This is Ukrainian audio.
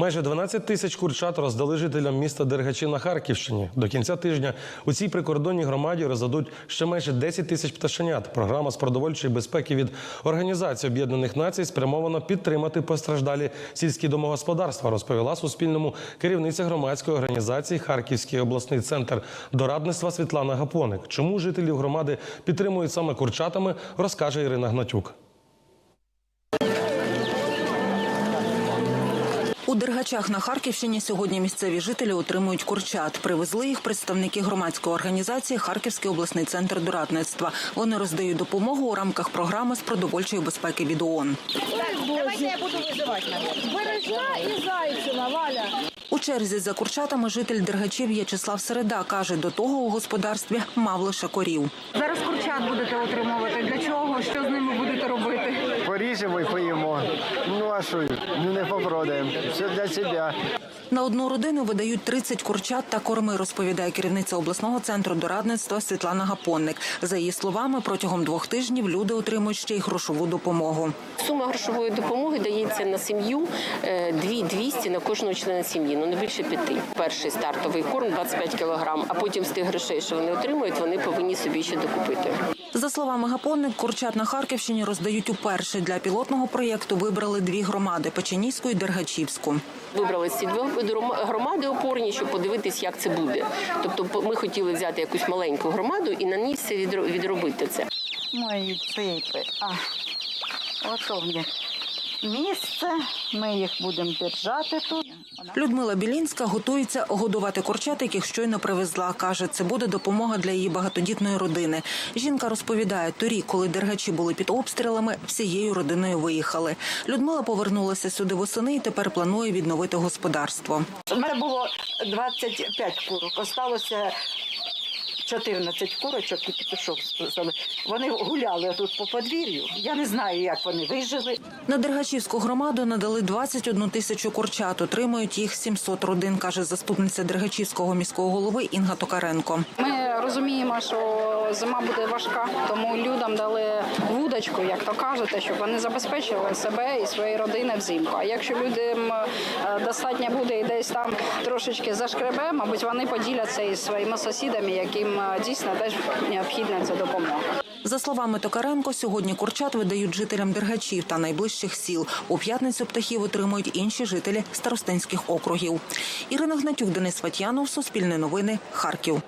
Майже 12 тисяч курчат роздали жителям міста Дергачі на Харківщині. До кінця тижня у цій прикордонній громаді роздадуть ще майже 10 тисяч пташенят. Програма з продовольчої безпеки від Організації Об'єднаних Націй спрямована підтримати постраждалі сільські домогосподарства, розповіла Суспільному керівниця громадської організації Харківський обласний центр дорадництва Світлана Гапоник. Чому жителів громади підтримують саме курчатами, розкаже Ірина Гнатюк. У Дергачах на Харківщині сьогодні місцеві жителі отримують курчат. Привезли їх представники громадської організації Харківський обласний центр дорадництва. Вони роздають допомогу у рамках програми з продовольчої безпеки від ООН. Давайте я буду вызывать, наверное. І Зайцева, Валя. У черзі за курчатами житель Дергачів В'ячеслав Середа каже, до того у господарстві мав лише корів. Зараз курчат будете отримувати. Для чого? Що з ними будете робити? Поріжемо і поїмо. Ну а що, ну не попродаємо. Все для себе. На одну родину видають 30 курчат та корми, розповідає керівниця обласного центру дорадництва Світлана Гапонник. За її словами, протягом двох тижнів люди отримують ще й грошову допомогу. Сума грошової допомоги дається на сім'ю е, 2200 на кожного члена сім'ї, ну не більше п'яти. Перший стартовий корм 25 кілограм, а потім з тих грошей, що вони отримують, вони повинні собі ще докупити. За словами Гапонник, курчат на Харківщині роздають уперше. Для пілотного проєкту вибрали дві громади Печеніську і Дергачівську. Вибрали ці дві громади опорні, щоб подивитись, як це буде. Тобто, ми хотіли взяти якусь маленьку громаду і на ній все відро- відробити це. Мої ципи. А, ото в них місце. Ми їх будемо держати тут. Людмила Білінська готується годувати курчат, яких щойно привезла. Каже, це буде допомога для її багатодітної родини. Жінка розповідає, торік, коли дергачі були під обстрілами, всією родиною виїхали. Людмила повернулася сюди восени і тепер планує відновити господарство. У мене було 25 курок. Осталося 14 курочок і пішов. Вони гуляли тут по подвір'ю. Я не знаю, як вони вижили. На Дергачівську громаду надали 21 тисячу курчат. Отримують їх 700 родин, каже заступниця Дергачівського міського голови Інга Токаренко. Ми розуміємо, що зима буде важка, тому людям дали вудочку, як то кажете, щоб вони забезпечили себе і свої родини взимку. А якщо людям е, достатньо буде і десь там трошечки зашкребе, мабуть, вони поділяться із своїми сусідами, яким е, дійсно теж необхідна ця допомога. За словами Токаренко, сьогодні курчат видають жителям Дергачів та найближчих сіл. У п'ятницю птахів отримують інші жителі старостинських округів. Ірина Гнатюк, Денис Фатянов, Суспільне новини, Харків.